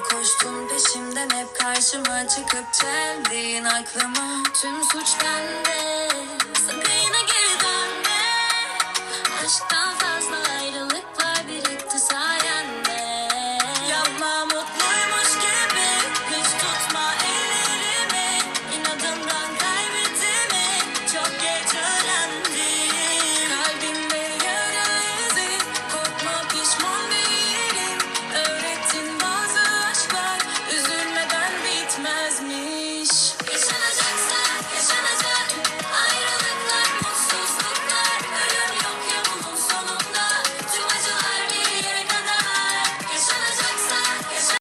Koştun peşimden hep karşıma çıkıp çeldin aklıma. Tüm suç bende me.